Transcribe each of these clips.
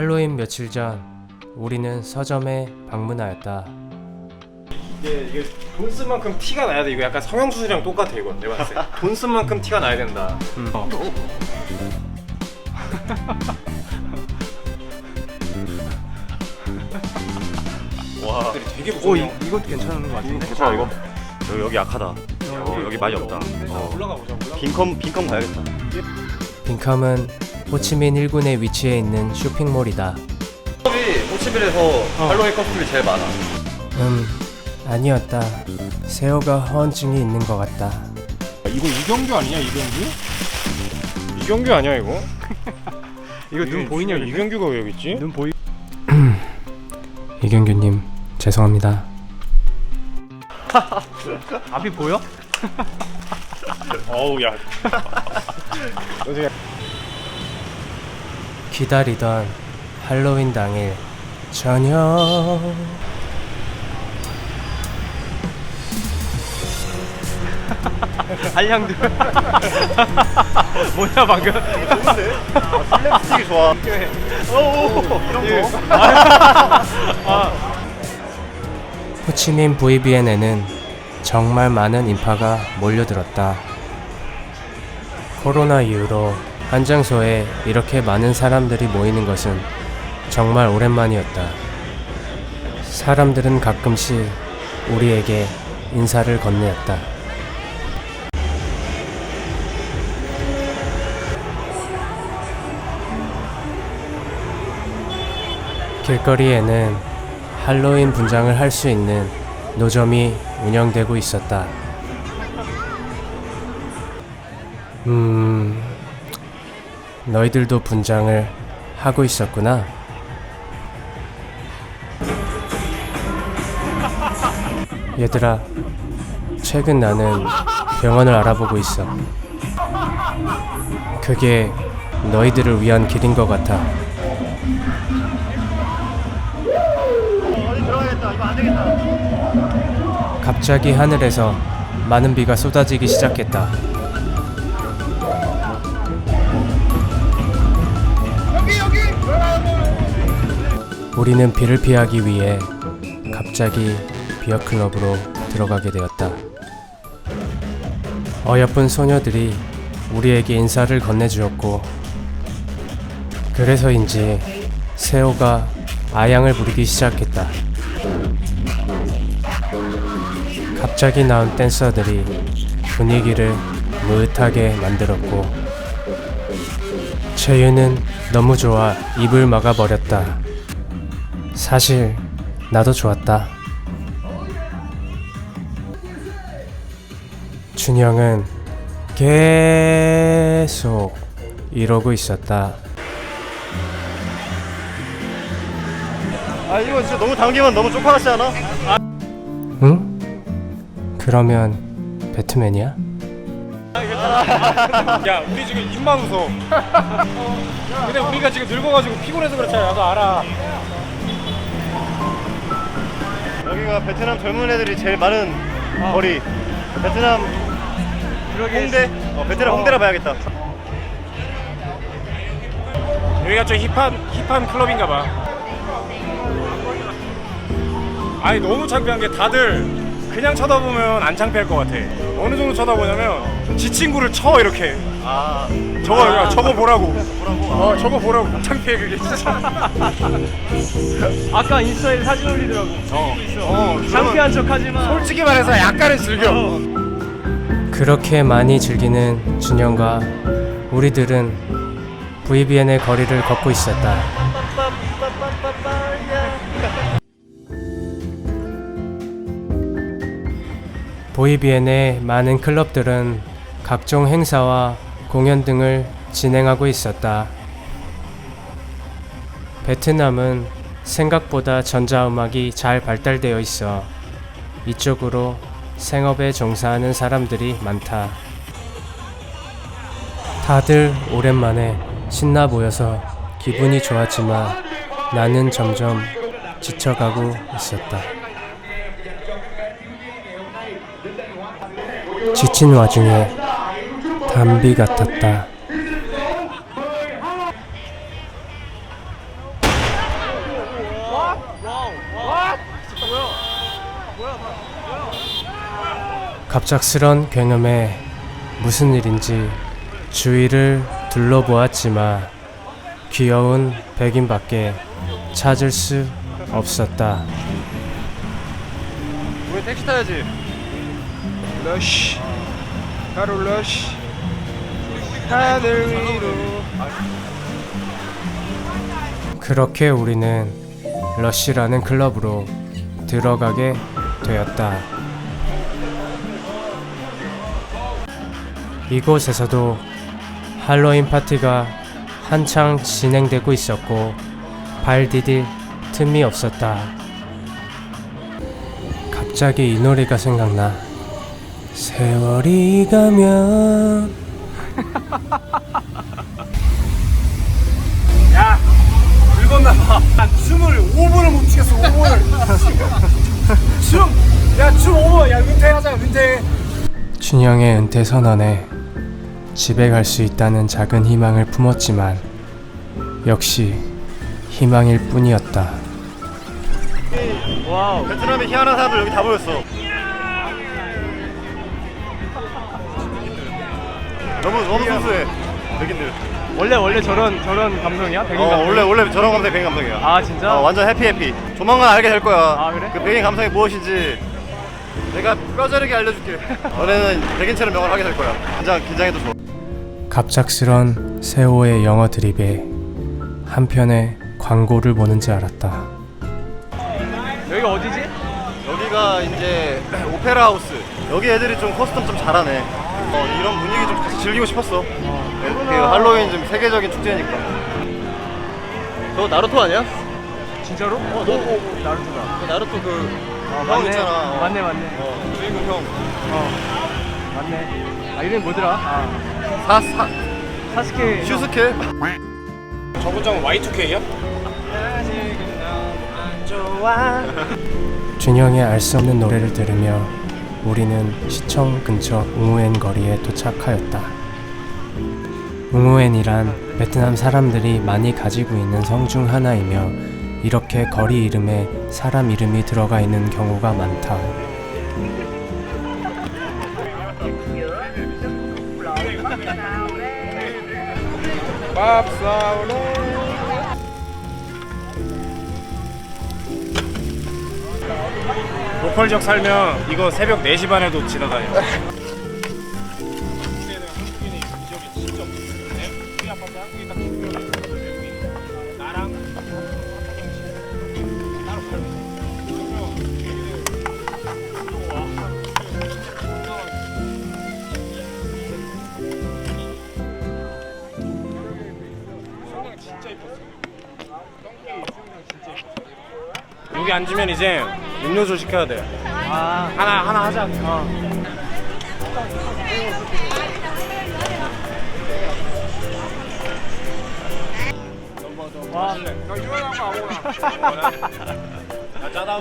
할로윈 며칠 전 우리는 서점에 방문하였다. 이게 이게 돈 쓴 만큼 티가 나야 돼. 이거 약간 성형 수술이랑 똑같아 이거. 내가 봤을 때. 돈 쓴 만큼 티가 나야 된다. 어. 와, 되게 무서워. 이것도 괜찮은 것 같은데. 괜찮아 이거 여기, 여기 약하다 어, 여기 많이 없다 어. 올라가 보자. 올라가. 빈컴 빈컴 가야겠다 빈컴은 호치민 1군에 위치해 있는 쇼핑몰이다. 컵이 호치민에서 할로윈 커플이 제일 많아 음, 아니었다. 세호가 허언증이 있는 것 같다. 이거 이경규 아니냐 이경규? 이경규 아니야 이거? 이거 눈 보이냐? 이경규가 왜 여기 있지? 눈 보이? 이경규님, 죄송합니다. 앞이 보여? 어우 야. 어떻게 기다리던 할로윈 당일 저녁. 한량들. 뭐야 방금? 슬랩스틱이 좋아 호치민 VBN에는 정말 많은 인파가 몰려들었다. 코로나 이후로 한 장소에 이렇게 많은 사람들이 모이는 것은 정말 오랜만이었다. 사람들은 가끔씩 우리에게 인사를 건네었다. 길거리에는 할로윈 분장을 할 수 있는 노점이 운영되고 있었다. 음, 너희들도 분장을 하고 있었구나. 얘들아, 최근 나는 병원을 알아보고 있어. 그게 너희들을 위한 길인 것 같아. 갑자기 하늘에서 많은 비가 쏟아지기 시작했다. 우리는 비를 피하기 위해 갑자기 비어클럽으로 들어가게 되었다. 어여쁜 소녀들이 우리에게 인사를 건네주었고, 그래서인지 세호가 아양을 부리기 시작했다. 갑자기 나온 댄서들이 분위기를 무릇하게 만들었고 채유는 너무 좋아 입을 막아버렸다. 사실 나도 좋았다. 준영은 계속 이러고 있었다. 아 이거 진짜 너무 당기면 너무 쪽팔하지 않아? 응? 그러면 배트맨이야? 야 우리 지금 입만 웃어. 근데 우리가 지금 늙어가지고 피곤해서 그렇잖아. 나도 알아. 여기가 베트남 젊은 애들이 제일 많은 거리 베트남 홍대? 어 베트남 홍대라 봐야겠다 여기가 좀 힙한 힙한 클럽인가 봐. 아니 너무 창피한 게 다들 그냥 쳐다보면 안 창피할 것 같아. 어느 정도 쳐다보냐면 지 친구를 쳐 이렇게. 아 저거 야, 저거 보라고. 어 저거 보라고. 창피해 그게 진짜. 아까 인스타에 사진 올리더라고. 어. 어. 창피한 척하지만. 솔직히 말해서 약간은 즐겨. 그렇게 많이 즐기는 준영과 우리들은 VBN의 거리를 걷고 있었다. VBN의 많은 클럽들은 각종 행사와 공연 등을 진행하고 있었다. 베트남은 생각보다 전자음악이 잘 발달되어 있어 이쪽으로 생업에 종사하는 사람들이 많다. 다들 오랜만에 신나 보여서 기분이 좋았지만 나는 점점 지쳐가고 있었다. 지친 와중에 담비 같았다. 갑작스런 개념에 무슨 일인지 주위를 둘러보았지만 귀여운 백인밖에 찾을 수 없었다. 우리 택시 타야지. 러쉬. 가루 러쉬. 하늘 위로. 그렇게 우리는 러쉬라는 클럽으로 들어가게 되었다. 이곳에서도 할로윈 파티가 한창 진행되고 있었고 발 디딜 틈이 없었다. 갑자기 이 노래가 생각나. 세월이 가면 늙었 나봐 춤을 5분을 못 추겠어 5분을 춤 야 춤 5분 야 은퇴하자 은퇴 춘영의 은퇴 선언에 집에 갈 수 있다는 작은 희망을 품었지만 역시 희망일 뿐이었다. 와우. 베트남의 희한한 사람들 여기 다 모였어. 너무 너무 순수해. 백인들. 원래 원래 저런 저런 감성이야? 백인 어 감성. 원래 원래 저런 감성이 백인 감성이야. 아 진짜? 어, 완전 해피 해피. 조만간 알게 될 거야. 아, 그래? 그 백인 감성이 무엇인지 내가 뼈저리게 알려줄게. 너네는 백인처럼 영어를 하게 될 거야. 긴장 긴장해도 좋아. 갑작스런 세호의 영어 드립에 한편의 광고를 보는지 알았다. 여기가 어디지? 여기가 이제 오페라 하우스. 여기 애들이 좀 커스텀 좀 잘하네. 어, 이런 분위기 좀 같이 즐기고 싶었어. 네, 그 할로윈 좀 세계적인 축제니까. 너 나루토 아니야? 진짜로? 어, 너 나루토다. 그 나루토 그 어, 형 맞네. 있잖아. 어. 맞네 맞네. 어, 주인공 형. 어. 맞네. 아 이름이 뭐더라? 아 사 사 사스케. 슈스케. 저분장은 Y2K야? 준영의 알 수 없는 노래를 들으며 우리는 시청 근처 웅우엔 거리에 도착하였다. 웅우엔이란 베트남 사람들이 많이 가지고 있는 성 중 하나이며 이렇게 거리 이름에 사람 이름이 들어가 있는 경우가 많다. 밥 사오러 로컬 지역 살면 이거 새벽 4시 반에도 지나다녀. 여기 앉으면 이제 음료수 시켜야 돼 아. 하나 하나 하자 어. 와. 나 유명한 거 아무거나 나 짜다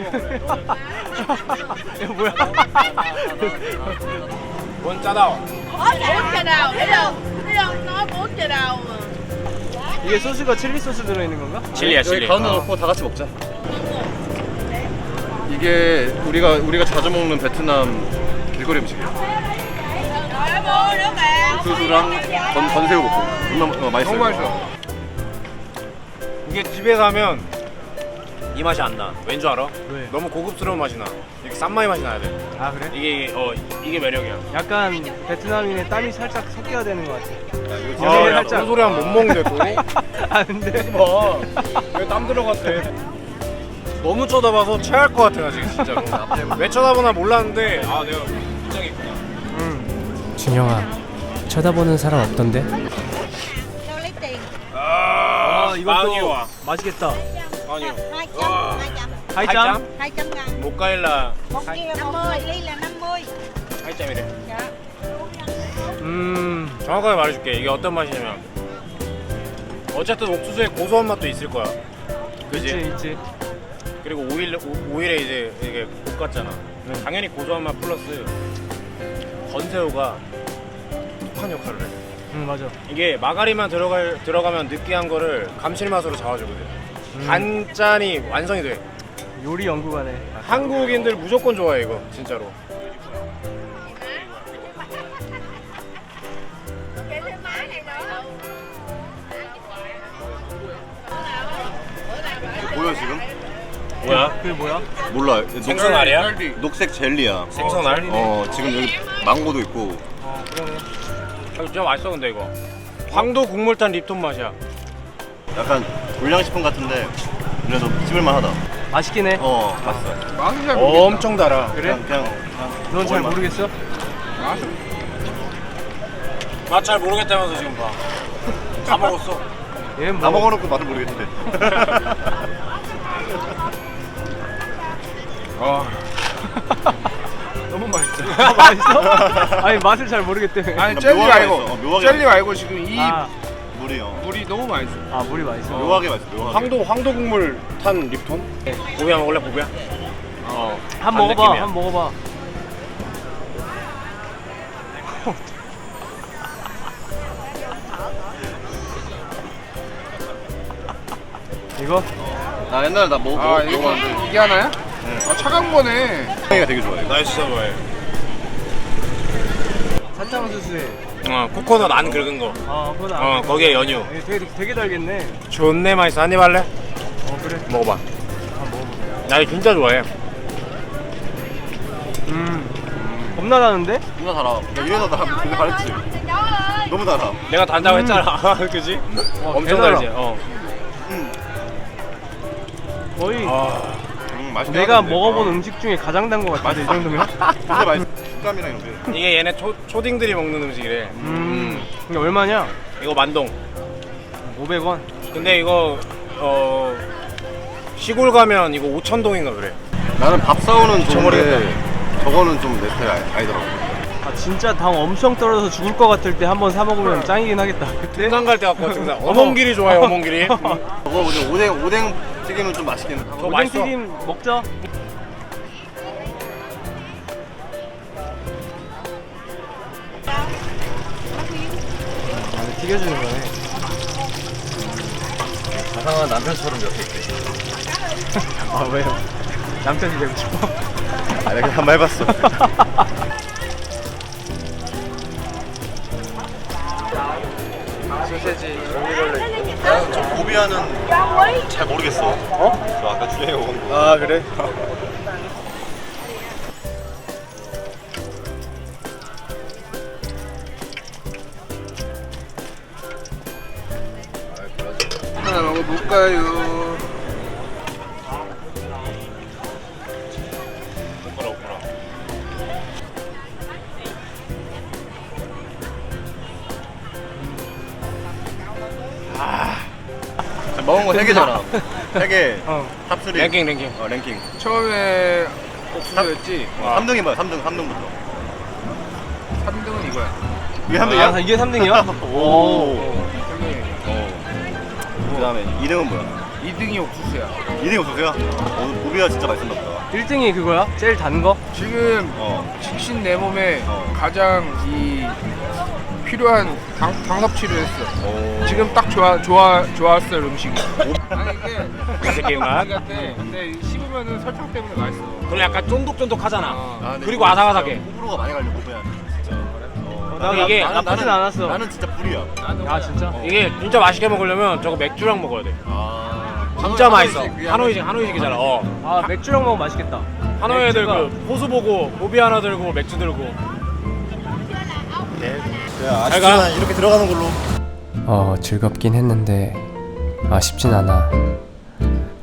이거 뭐야? 뭔 짜다 mà. 이게 소스가 칠리 소스 들어 있는 건가? 칠리야 여기 가운데 놓고 다 같이 먹자. 이게 우리가 우리가 자주 먹는 베트남 길거리 mà. 수수랑 건 건새우 볶음. 어, 맛있어. 너무 맛있어. 이게 집에 가면 이 맛이 안 나. 왠 줄 알아? 왜? 너무 고급스러운 맛이 나. 이렇게 싼 마이 맛이 나야 돼. 아 그래? 이게 어 이게 매력이야. 약간 베트남인의 땀이 살짝 섞여야 되는 것 같아. 아, 아, 야, 살짝. 소리 하면 못 먹는데 또. 아 근데 봐. 왜땀 들어갔대? 너무 쳐다봐서 체할 것 같아 나 지금 진짜로. 왜 쳐다보나 몰랐는데 아 내가 긴장했구나. 음. 준영아, 쳐다보는 사람 없던데? 아, 아 이것도. 맛있겠다. 아니요. Hai trăm, Wow. hai trăm. 하이짱? Hai trăm ngàn. 모카일라 Một kia năm mươi, ly là 50. 8점이래. Dạ. 음. 정확하게 말해줄게. 이게 어떤 맛이냐면 어쨌든 옥수수의 고소한 맛도 있을 거야. 그지? 있지 있지. 그리고 오일 오, 일에 이제 이게 볶았잖아. 네. 당연히 고소한 맛 플러스 건새우가 독한 역할을 해. 응 맞아. 이게 마가리만 들어갈 들어가면 느끼한 거를 감칠맛으로 잡아주거든. 음. 간짠이 완성이 돼. 요리 연구가네. 한국인들 무조건 좋아해 이거 진짜로. 음. 보여 지금? 그게 뭐야? 몰라. 생선알이야? 녹색 젤리야. 생선알? 어 지금 여기 망고도 있고. 어 그러네. 아, 진짜 맛있어 근데 이거. 황도 국물탄 립톤 맛이야. 약간 불량식품 같은데 그래도 씹을만 하다. 맛있긴 해. 어 맛있어. 맛은 잘 엄청 달아. 그래? 그냥 그냥 넌 잘 먹을만. 모르겠어? 맛잘 모르겠다면서 지금 봐. 다 먹었어. 얘는 다 뭐 먹어놓고 맛을 모르겠는데. 너무 맛있어. 맛있어? 아니 맛을 잘 모르겠대. 아니 그러니까 젤리 묘하게 말고 맛있어. 어, 묘하게 젤리 말고 지금 이 아, 물이요. 물이 너무 맛있어. 아 물이 맛있어. 묘하게 맛있어. 묘하게. 황도 황도 국물 탄 립톤? 보비야 먹을래 보비야? 어. 한반 먹어봐. 느낌이야. 한 먹어봐. 이거? 나 옛날에 나 먹어. 아 이거 이게 하나야? 아 차가운 거네. 형이가 되게 좋아해. 나 진짜 좋아해. 사탕 수수에. 어 코코넛 안 긁은 거. 아 그건 어 거기에 연유. 예, 되게 되게 달겠네. 존내 맛있어. 한입 할래? 어 그래. 먹어봐. 한번 먹어보자. 나 이거 진짜 좋아해. 음. 겁나 나는데? 누나 달아. 야, 이래서 나 근데 가랬지. 너무 달아. 내가 단다고 했잖아. 그지? 엄청 개달아. 달지. 어. 거의 아, 음, 맛있게 내가. 먹어본 어. 음식 중에 가장 단 거 같은데 이 정도면? 진짜 맛있어. 식감이랑 이런 게. 이게 얘네 초, 초딩들이 먹는 음식이래. 음. 이게 얼마냐? 이거 만동. 500원. 근데 이거 어 시골 가면 이거 5천 동인가 그래. 나는 밥 사오는. 좋은데 저거는 좀 내 스타일 아니- 아니더라고. 아 진짜 당 엄청 떨어져서 죽을 것 같을 때 한번 사 먹으면 짱이긴 하겠다. 그때? 등산 갈 때 갖고 등산. 어몽길이 좋아요. 어몽길이. 저거 오뎅 오뎅 튀김은 좀 맛있긴 해. 저 맛있어. 오뎅튀김 먹자. 아, 튀겨주는 거네. 자상한 남편처럼 옆에 있대. 아 왜요? 남편이 되고 싶어? 아 내가 한번 해봤어. 소세지. 고 비아는 잘 모르겠어. 어? 저 아까 주영이 먹은 거. 아 그래? 하나 먹어볼까요? 먹은 거세 개잖아. 세 개. 어. 탑3. 랭킹 랭킹. 어 랭킹. 처음에 옥수수였지. 어, 3등이 뭐야? 3등 3등부터. 3등은 이거야. 이게 아, 3등이야? 이게 3등이야? 오. 3등이. 어. 그다음에 2등은 뭐야? 2등이 옥수수야. 2등이 없으세요? 오늘 고비아 진짜 맛있었나 보다. 1등이 그거야? 제일 단 거? 지금 어. 직신 내 몸에 어. 가장 이 필요한 당, 당 섭취를 했어. 오. 지금 딱 좋아 좋아 좋았어 음식이. 아니 이게 이 새끼 맛. 우리. 근데 씹으면은 설탕 때문에 맛있어. 그리고 약간 쫀득쫀득하잖아. 어. 아, 근데 그리고 이거 아삭아삭해. 호불호가 많이 갈려. 진짜. 어. 나, 이게 나, 나쁘진 않았어. 나는 진짜 불이야. 아 진짜? 이게 진짜 맛있게 먹으려면 저거 맥주랑 먹어야 돼. 아. 진짜 맛있어. 하노이식 하노이식이잖아. 어. 아 맥주랑 먹으면 맛있겠다. 하노이 애들 맥주가- 그 호수 보고 보비 하나 들고 맥주 들고. 야, 잘 가. 아쉽지만 이렇게 들어가는 걸로. 어, 즐겁긴 했는데 아쉽진 않아.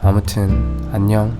아무튼 안녕.